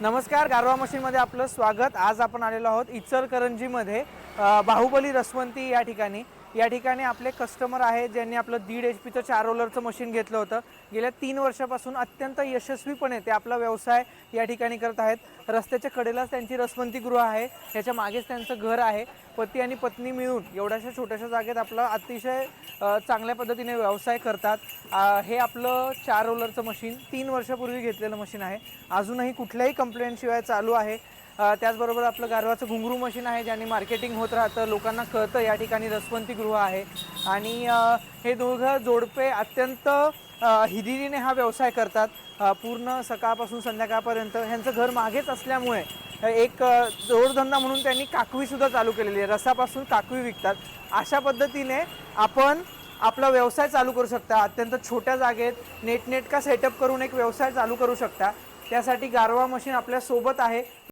नमस्कार गारवा मशीनमध्ये आपलं स्वागत. आज आपण आलेलो आहोत इचलकरंजीमध्ये बाहुबली रसवंती या ठिकाणी. या ठिकाणी आपले कस्टमर आहेत ज्यांनी आपलं दीड एच पीचं चार रोलरचं मशीन घेतलं होतं. गेल्या तीन वर्षापासून अत्यंत यशस्वीपणे ते आपला व्यवसाय या ठिकाणी करत आहेत. रस्त्याच्या कडेलाच त्यांची रसवंतीगृह आहे. त्याच्या मागेच त्यांचं घर आहे. पती आणि पत्नी मिळून एवढ्याशा छोट्याशा जागेत आपला अतिशय चांगल्या पद्धतीने व्यवसाय करतात. हे आपलं चार रोलरचं मशीन तीन वर्षापूर्वी घेतलेलं मशीन आहे. अजूनही कुठल्याही कंप्लेंटशिवाय चालू आहे. त्याचबरोबर आपलं गारवाचं घुंगरू मशीन आहे ज्याने मार्केटिंग होत राहतं लोकांना कळतं या ठिकाणी रसवंती गृह आहे. आणि हे दोघं जोडपे अत्यंत हिदिरीने हा व्यवसाय करतात. पूर्ण सकाळपासून संध्याकाळपर्यंत ह्यांचं घर मागेच असल्यामुळे एक जोडधंदा म्हणून त्यांनी काकवीसुद्धा चालू केलेली आहे. रसापासून काकवी विकतात. अशा पद्धतीने आपण आपला व्यवसाय चालू करू शकता. अत्यंत छोट्या जागेत नेटनेटका सेटअप करून एक व्यवसाय चालू करू शकता. त्यासाठी गारवा मशीन आपल्यासोबत आहे.